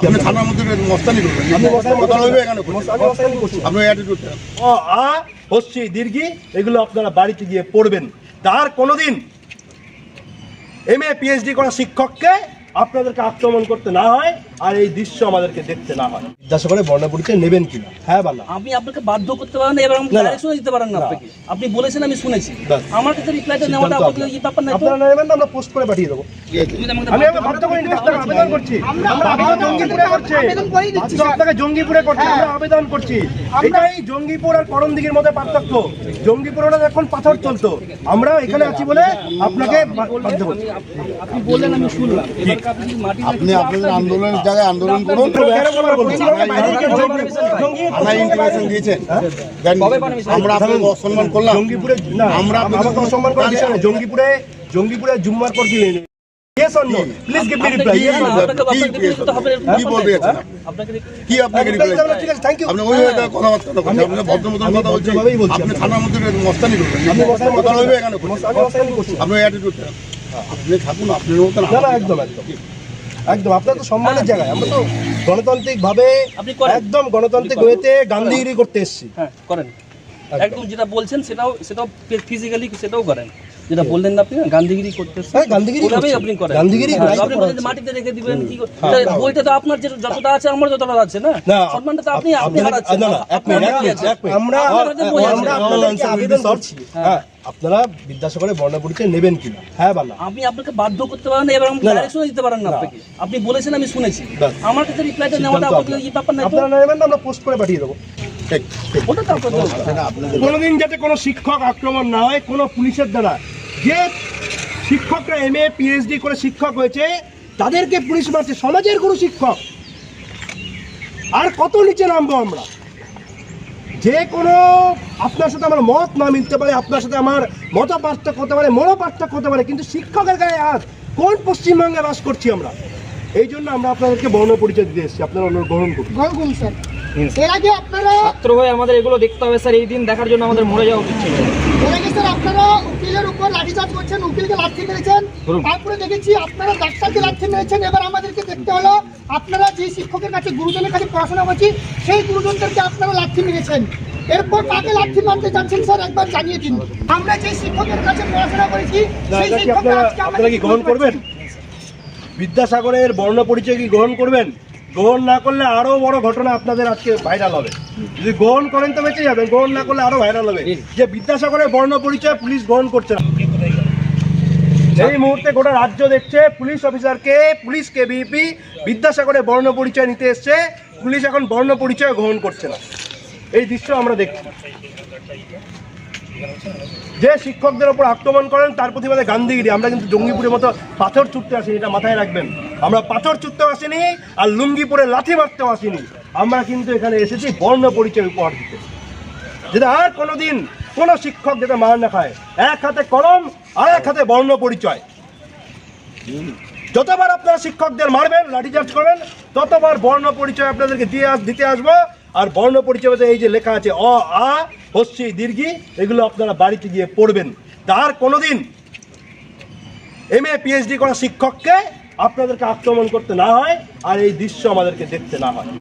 আপনি থানার মধ্যে মস্তানি করবেন? আমি না। আপনার অ্যাটিটিউডটা অ আ হস্যি দীর্ঘি এগুলো আপনারা বাড়িতে গিয়ে পড়বেন। তার কোনোদিন এম এ পিএইচডি করা শিক্ষককে আপনাদেরকে আক্রমণ করতে না হয় আর এই দৃশ্য আমাদেরকে দেখতে না হয়। জিজ্ঞাসা করে বর্ণ পরিচয় নেবেন কিনা। হ্যাঁ বা না আপনি আপনাকে বাধ্য করতে পারেন না এবার না, না। দিতে পারেন না না। আপনাকে। আপনি বলেছেন আমি শুনেছি। আমার কাছে রিপ্লাইটা নেওয়াটা আপনাদের ব্যাপার তো। আপনারা নেবেন না আমরা পোস্ট করে পাঠিয়ে দেবো। আমি আমাকে বাধ্য করে করছি। আমরা আবেদন জঙ্গিপুরে করছি। আপনাকে জঙ্গিপুরে করছি আমরা আবেদন করছি। এটাই জঙ্গিপুর আর করণদিঘির মধ্যে পার্থক্য। জঙ্গিপুর এখন পাথর চলতো। আমরা এখানে আছি বলে আপনাকে আপনি বললেন আমি শুনলাম। আপনি যদি মাটি আপনি আপনাদের আন্দোলনের জায়গায় আন্দোলন করুন। দিয়েছেন আমরা আপনাকে অসম্মান করলাম। জঙ্গিপুরে আমরা অসম্মান। জঙ্গিপুরে জঙ্গিপুরে জুম্মার পর দিলেন কি- ইয়েস অর আপনাকে- আপনাকে কি- reply দিতে হবে এরকম কি আপনাকে reply ঠিক আছে, thank you. আপনি ওই একটা কথাবার্তা করছেন আপনি ভদ্র মতন কথা বলছেন। বলছি আপনি থানার মধ্যে মস্তানি করবেন। আমি মস্তানি- কথা এখানে আমি করছি। আপনি থাকুন আপনার মতন না না একদম একদম। একদম আপনার তো সম্মানের জায়গায়। আমরা তো গণতান্ত্রিক ভাবে আপনি করেন। একদম গণতান্ত্রিক ওয়েতে গান্ধীগিরি করতে এসেছি। হ্যাঁ করেন। একদম। একদম যেটা বলছেন সেটাও সেটাও ফিজিক্যালি সেটাও করেন। যেটা বললেন না আপনি গান্ধীগিরি করতেছেন হ্যাঁ, গান্ধীগিরি ওভাবেই আপনি করেন। গান্ধীগিরি করাই তো আপনি করা বলেন যে হচ্ছে। মাটিতে রেখে দিবেন কি করে- তা বইটা তো আপনার যতটা আছে আমার যতটা আছে না? না সম্মানটা তো আপনি আপনি হারাচ্ছেন। না, না, এক মিনিট, এক মিনিট, আমরা আপনাদের বই আছে। আমরা আপনাদেরকে আবেদন করছি। হ্যাঁ আপনারা বিদ্যাসাগরের বর্ণ পরিচয় নেবেন কিনা? হ্যাঁ বা না আপনি আপনাকে বাধ্য করতে পারেন না এবার না, না। ডাইরেকশন দিতে পারেন না আপনাকে। আপনি বলেছেন আমি শুনেছি। আমার কাছে রিপ্লাইটা নেওয়াটা আপনাদের ব্যাপার তো আপনারা নেবেন না আমরা পোস্ট করে পাঠিয়ে দেবো। কোনোদিন যাতে কোনো শিক্ষক আক্রমণ না হয় কোনো পুলিশের দ্বারা। যে শিক্ষকরা এম এ পিএইচডি করে শিক্ষক হয়েছে তাদেরকে পুলিশ মারছে সমাজের কোনো শিক্ষক। আর কত নিচে নামবো আমরা? যে কোনো আপনার সাথে আমার মত না মিলতে পারে আপনার সাথে আমার মত পার্থক্য হতে পারে মনো পার্থক্য হতে পারে কিন্তু শিক্ষকের গায়ে হাত কোন পশ্চিমবঙ্গে বাস করছি আমরা? এই জন্য আমরা আপনাদেরকে বর্ণ পরিচয় দিতে এসেছি। আপনারা অনু- গ্রহণ করুন। গলগুল স্যার। এর আগে আপনারা ছাত্র হয়ে আমাদের এগুলো দেখতে হবে স্যার। এই দিন দেখার জন্য আমাদের মরে যাওয়া উচিত ছিল। আপনারা উকিলের উপর লাঠিচার্জ করছেন উকিলকে লাঠি মেরেছেন। তারপরে দেখেছি আপনারা ডাক্তারকে লাঠি মেরেছেন। এবার আমাদেরকে দেখতে হলো আপনারা যে শিক্ষকের কাছে গুরুজনের কাছে পড়াশোনা করছি সেই গুরুজনদেরকে আপনারা লাঠি মেরেছেন। এরপর কাকে লাঠি মারতে যাচ্ছেন স্যার একবার জানিয়ে দিন। আমরা যে শিক্ষকের কাছে পড়াশোনা করেছি সেই শিক্ষক আপনারা কি গ্রহণ করবেন? বিদ্যাসাগরের বর্ণ পরিচয় কি গ্রহণ করবেন? গ্রহণ না করলে আরও বড় ঘটনা আপনাদের আজকে ভাইরাল হবে। যদি গ্রহণ করেন তো বেঁচে যাবেন গ্রহণ না করলে আরও ভাইরাল হবে। যে বিদ্যাসাগরের বর্ণ পরিচয় পুলিশ গ্রহণ করছে না। এই মুহূর্তে গোটা রাজ্য দেখছে পুলিশ অফিসারকে পুলিশ কেবিপি বিদ্যাসাগরের বর্ণ পরিচয় নিতে এসছে। পুলিশ এখন বর্ণ পরিচয় গ্রহণ করছে না। এই দৃশ্য আমরা দেখছি। যে শিক্ষকদের ওপর আক্রমণ করেন, তার প্রতিবাদে গান্ধীগিরি। আমরা কিন্তু জঙ্গিপুরের মতো পাথর ছুটতে আসিনি, এটা মাথায় রাখবেন। আমরা পাথর ছুটতেও আসিনি আর লুঙ্গিপুরে লাথি মারতেও আসিনি। আমরা কিন্তু এখানে এসেছি বর্ণ পরিচয় উপহার দিতে। যেটা আর কোনোদিন কোনো শিক্ষক যেটা মার না খায়। এক হাতে কলম আর এক হাতে বর্ণ পরিচয়। যতবার আপনারা শিক্ষকদের মারবেন লাঠিচার্জ করবেন, ততবার বর্ণ পরিচয় আপনাদেরকে দিয়ে দিতে আসব। আর বর্ণ পরিচয় এই যে লেখা আছে অ, আ, হস্যি, দীর্ঘি, এগুলো আপনারা বাড়িতে গিয়ে পড়বেন। তার কোনোদিন এম এ, পিএইচডি করা শিক্ষককে আপনাদেরকে আক্রমণ করতে না হয় আর এই দৃশ্য আমাদেরকে দেখতে না হয়।